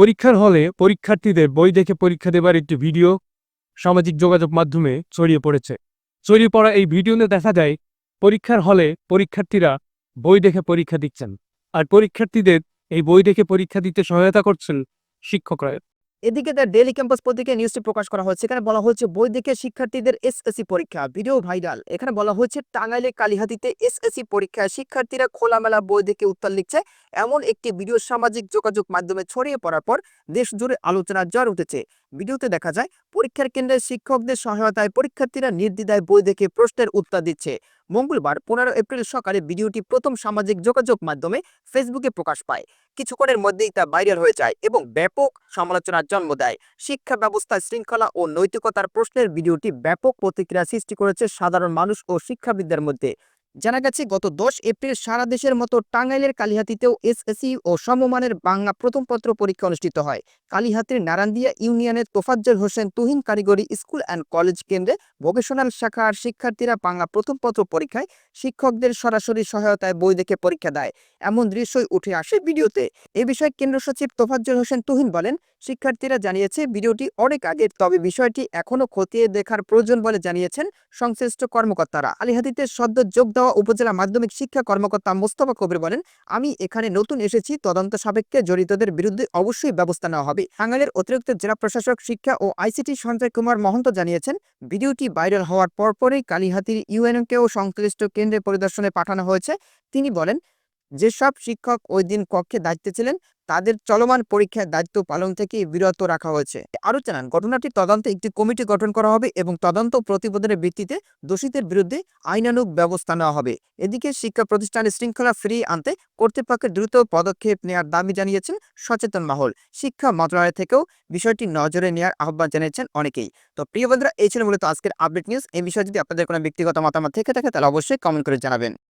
পরীক্ষার হলে পরীক্ষার্থীদের বই দেখে পরীক্ষা দেবার একটি ভিডিও সামাজিক যোগাযোগ মাধ্যমে ছড়িয়ে পড়েছে। ছড়িয়ে পড়া এই ভিডিওতে দেখা যায়, পরীক্ষার হলে পরীক্ষার্থীরা বই দেখে পরীক্ষা দিচ্ছেন। আর পরীক্ষার্থীদের এই বই দেখে পরীক্ষা দিতে সহায়তা করছেন শিক্ষকরা। এদিকে দ্য ডেলি ক্যাম্পাস পত্রিকায় নিউজটি প্রকাশ করা হয়েছে এখানে বলা হচ্ছে বই দেখে শিক্ষার্থীদের এসএসসি পরীক্ষা। ভিডিও ভাইরাল এখানে বলা হয়েছে টাঙ্গাইলে কালিহাতিতে এসএসসি পরীক্ষায় শিক্ষার্থীরা খোলামেলা বই দেখে উত্তর লিখছে। এমন একটি ভিডিও সামাজিক যোগাযোগ মাধ্যমে ছড়িয়ে পড়ার পর দেশ জুড়ে আলোচনার জ্বর উঠেছে। ভিডিওতে দেখা যায় পরীক্ষার কেন্দ্রে শিক্ষকদের সহায়তায় পরীক্ষার্থীরা নির্দ্বিধায় বই দেখে প্রশ্নের উত্তর দিচ্ছে। মঙ্গলবার, পনেরো এপ্রিল সকালে ভিডিওটি প্রথম সামাজিক যোগাযোগ মাধ্যমে ফেসবুকে প্রকাশ পায়। কিছুক্ষণের মধ্যেই তা ভাইরাল হয়ে যায় এবং ব্যাপক সমালোচনার জন্ম দেয়। শিক্ষা ব্যবস্থায় শৃঙ্খলা ও নৈতিকতার প্রশ্নের ভিডিওটি ব্যাপক প্রতিক্রিয়া সৃষ্টি করেছে সাধারণ মানুষ ও শিক্ষাবিদদের মধ্যে। জানা গেছে, গত দশ এপ্রিল সারা দেশের মতো টাঙ্গাইলের কালিহাতিতেও এসএসসি ও সমমানের বাংলা প্রথম পত্র পরীক্ষা অনুষ্ঠিত হয়। কালিহাতির নারান্দিয়া ইউনিয়নের তোফাজ্জল হোসেন তুহিন কারিগরি স্কুল অ্যান্ড কলেজ কেন্দ্রে ভোকেশনাল শাখার শিক্ষার্থীরা বাংলা প্রথম পত্র পরীক্ষায় শিক্ষকদের সরাসরি সহায়তায় বই দেখে পরীক্ষা দেয়। এমন দৃশ্যই উঠে আসে ভিডিওতে। এ বিষয়ে কেন্দ্র সচিব তোফাজ্জল হোসেন তুহিন বলেন শিক্ষার্থীরা জানিয়েছে, ভিডিওটি অনেক আগের, তবে বিষয়টি এখনও খতিয়ে দেখার প্রয়োজন বলে জানিয়েছেন সংশ্লিষ্ট কর্মকর্তারা। আলিহাতিতে সদ্য যোগ দেওয়া উপজেলা মাধ্যমিক শিক্ষা কর্মকর্তা মোস্তফা কবির বলেন, আমি এখানে নতুন এসেছি, তদন্ত সাপেক্ষে জড়িতদের বিরুদ্ধে অবশ্যই ব্যবস্থা নেওয়া হবে। টাঙ্গাইলের অতিরিক্ত জেলা প্রশাসক, শিক্ষা ও আইসিটি সঞ্জয় কুমার মহন্ত জানিয়েছেন, ভিডিওটি ভাইরাল হওয়ার পরপরই কালিহাতির ইউএনকেও সংশ্লিষ্ট কেন্দ্রে পরিদর্শনে পাঠানো হয়েছে। তিনি বলেন যেসব শিক্ষক ওই দিন কক্ষে দায়িত্বে ছিলেন, তাদের চলমান পরীক্ষার দায়িত্ব পালন থেকে বিরত রাখা হয়েছে। আরও জানান, ঘটনাটি তদন্তে একটি কমিটি গঠন করা হবে এবং তদন্ত প্রতিবেদনের ভিত্তিতে দোষীদের বিরুদ্ধে আইনানুগ ব্যবস্থা নেওয়া হবে। এদিকে শিক্ষা প্রতিষ্ঠানের শৃঙ্খলা ফিরিয়ে আনতে কর্তৃপক্ষের দ্রুত পদক্ষেপ নেওয়ার দাবি জানিয়েছেন সচেতন মহল। শিক্ষা মন্ত্রণালয় থেকেও বিষয়টি নজরে নেওয়ার আহ্বান জানিয়েছেন অনেকেই। তো প্রিয় বন্ধুরা, এই ছিল মূলত আজকের আপডেট নিউজ। এই বিষয়ে যদি আপনাদের কোনো ব্যক্তিগত মতামত থেকে থাকে, তাহলে অবশ্যই কমেন্ট করে জানাবেন।